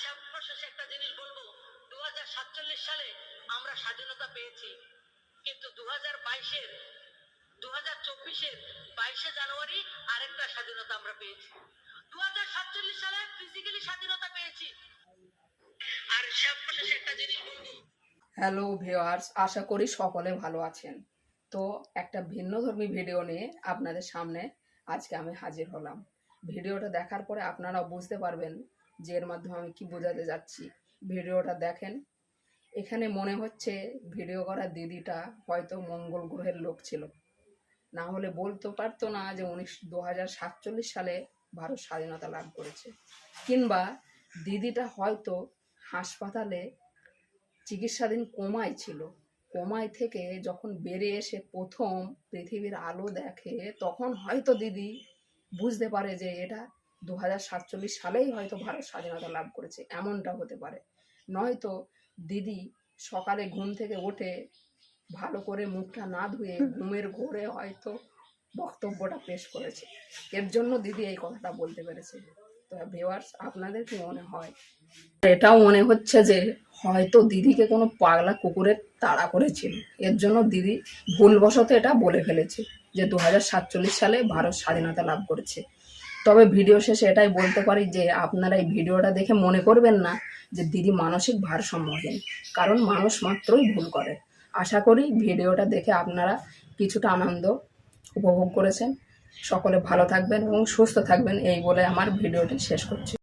সর্বশেষে একটা জিনিস বলব দু সালে আমরা স্বাধীনতা পেয়েছি। কিন্তু দু হাজার দু হাজার চব্বিশের বাইশে জানুয়ারি আরেকটা স্বাধীনতা আমরা পেয়েছি। দু হাজার সাতচল্লিশ সালে ফিজিক্যালি স্বাধীনতা পেয়েছি। আর একটা জিনিস হ্যালো ভিওয়ার্স আশা করি সকলে ভালো আছেন। তো একটা ভিন্নধর্মী ভিডিও নিয়ে আপনাদের সামনে আজকে আমি হাজির হলাম। ভিডিওটা দেখার পরে আপনারা বুঝতে পারবেন যে এর মাধ্যমে আমি কি বোঝাতে যাচ্ছি, ভিডিওটা দেখেন। এখানে মনে হচ্ছে ভিডিও করা দিদিটা হয়তো মঙ্গল গ্রহের লোক ছিল। না হলে বলতে পারতো না যে উনিশ দু সালে ভারত স্বাধীনতা লাভ করেছে। কিংবা দিদিটা হয়তো হাসপাতালে চিকিৎসাধীন কোমায় ছিল। কোমায় থেকে যখন বেড়ে এসে প্রথম পৃথিবীর আলো দেখে, তখন হয়তো দিদি বুঝতে পারে যে এটা দু হাজার সাতচল্লিশ সালেই হয়তো ভারত স্বাধীনতা লাভ করেছে, এমনটা হতে পারে। নয়তো দিদি সকালে ঘুম থেকে ওঠে ভালো করে মুখটা না ধুয়ে ঘুমের ঘোরে হয়তো বক্তব্যটা পেশ করেছে। এর জন্য দিদি এই কথাটা বলতে পেরেছে। তো ভিওয়ার্স আপনাদের কি মনে হয়? এটাও মনে হচ্ছে যে হয়তো দিদিকে কোনো পাগলা কুকুরের তাড়া করেছিল। এর জন্য দিদি ভুলবশত এটা বলে ফেলেছে যে দু সালে ভারত স্বাধীনতা লাভ করেছে। তবে ভিডিও শেষে এটাই বলতে পারি যে আপনারা এই ভিডিওটা দেখে মনে করবেন না যে দিদি মানসিক ভারসাম্যহীন কারণ মানুষ মাত্রই ভুল করে। আশা করি ভিডিওটা দেখে আপনারা কিছুটা আনন্দ উপভোগ করেছেন। সকলে ভালো থাকবেন এবং সুস্থ থাকবেন, এই বলে আমার ভিডিওটি শেষ করছি।